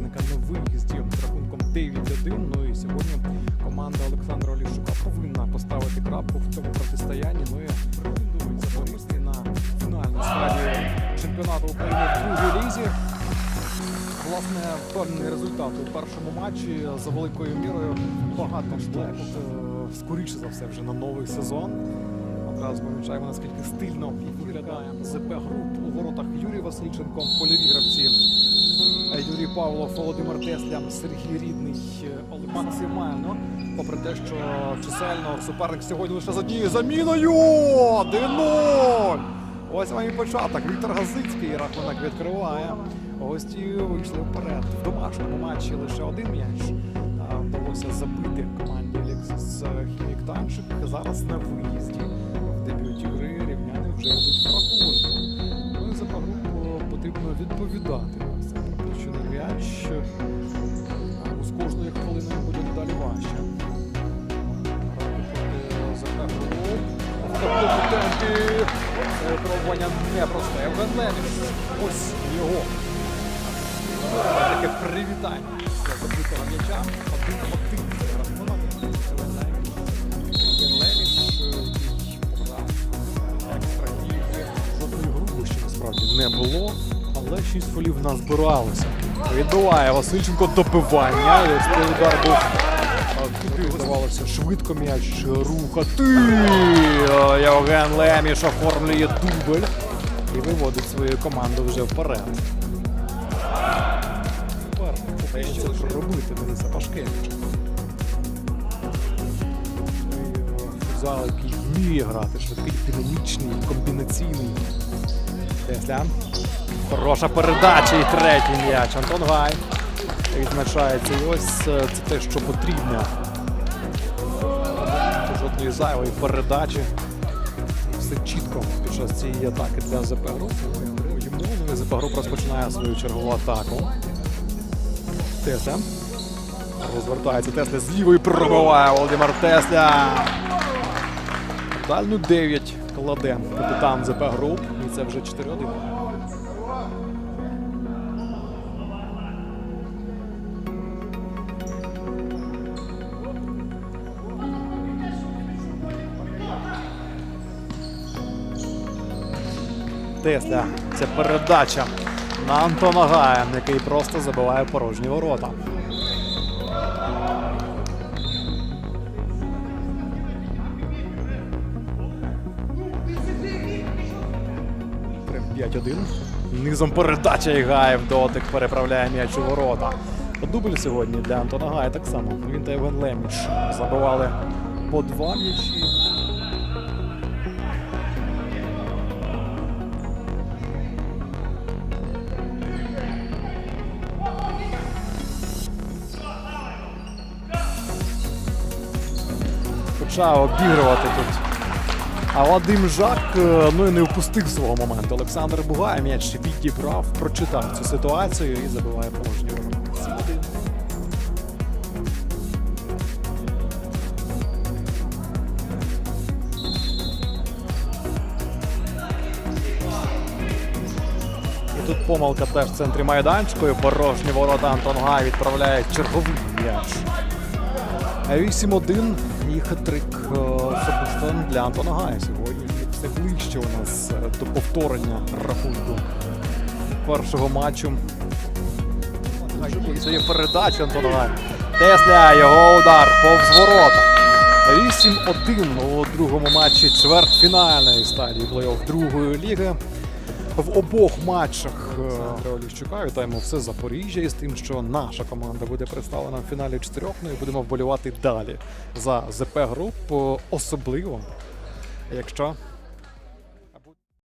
суперника на виїзді з рахунком 9-1. Ну і сьогодні команда Олександра Оліщука повинна поставити крапку в цьому протистоянні. Ну і претендують запорізьці на фінальну стадію чемпіонату України в другій лізі. Власне, впевнений результат у першому матчі за великою мірою багато штепок. е, Скоріше за все, вже на новий сезон. Одразу помічаємо, наскільки стильно виглядає ЗП груп у воротах Юрій Васильченко, польові гравці. Е, Юрій Павлов, Володимир Тесля, Сергій Рідний, е, Олег максимально. Попри те, що чисельно суперник сьогодні лише з однією заміною. 1-0! Ось вам і початок. Віктор Газицький рахунок відкриває. Гості вийшли вперед. В домашньому матчі лише один м'яч. Вдалося забити команді Лексус Хімік Танчик. Зараз на виїзді. В дебюті гри рівняни вже йдуть в рахунку. Ну і за групу потрібно відповідати. М'яч. А З кожною хвилиною буде дедалі важче. В пробування непросте. Євген Левіс. Ось його. Таке привітання забитого м'яча. Один один. Євген е, який. Жодної грубощі насправді не було. Але шість фолів назбиралося. Відбиває Васильченко добивання. Цей удар був Куди здавалося швидко м'яч рухати. Євген Леміш оформлює дубль і виводить свою команду вже вперед. Тепер Вдається проробити Дениса Пашкевича. Футзал, який вміє грати, швидкий, динамічний, комбінаційний. Тесля. Хороша передача і третій м'яч. Антон Гай відзначається. І ось е, це те, що потрібно. Жодної зайвої передачі. Все чітко під час цієї атаки для ЗП груп. ЗП груп розпочинає свою чергову атаку. Тесля. Розвертається Тесля з лівої пробиває Володимир Тесля. Дальню 9 кладе капітан ЗП груп. І це вже 4-1. Тесля. Це передача на Антона Гая, який просто забиває порожні ворота. Прям 5-1. Низом передача і Гаєв дотик переправляє м'яч у ворота. Дубль сьогодні для Антона Гая так само. Він та Євген Леміш забивали по два м'ячі. Почав обігрувати тут. А Вадим Жак е, ну і не впустив свого моменту. Олександр Бугай м'яч відібрав, прочитав цю ситуацію і забиває порожні ворота. 7-1. І тут помилка теж в центрі майданчику. і Порожні ворота Антон Гай відправляє черговий м'яч. 8-1 і хитрик е, особисто для Антона Гая сьогодні. Все ближче у нас е, до повторення рахунку першого матчу. Це є передача Антона Гая. Тесля, його удар повз ворота. 8-1 у другому матчі чвертьфінальної стадії плей-офф другої ліги. В обох матчах Андрея Оліщука вітаємо все Запоріжжя із тим, що наша команда буде представлена в фіналі чотирьох. Ну і будемо вболівати далі за ЗП груп, особливо, якщо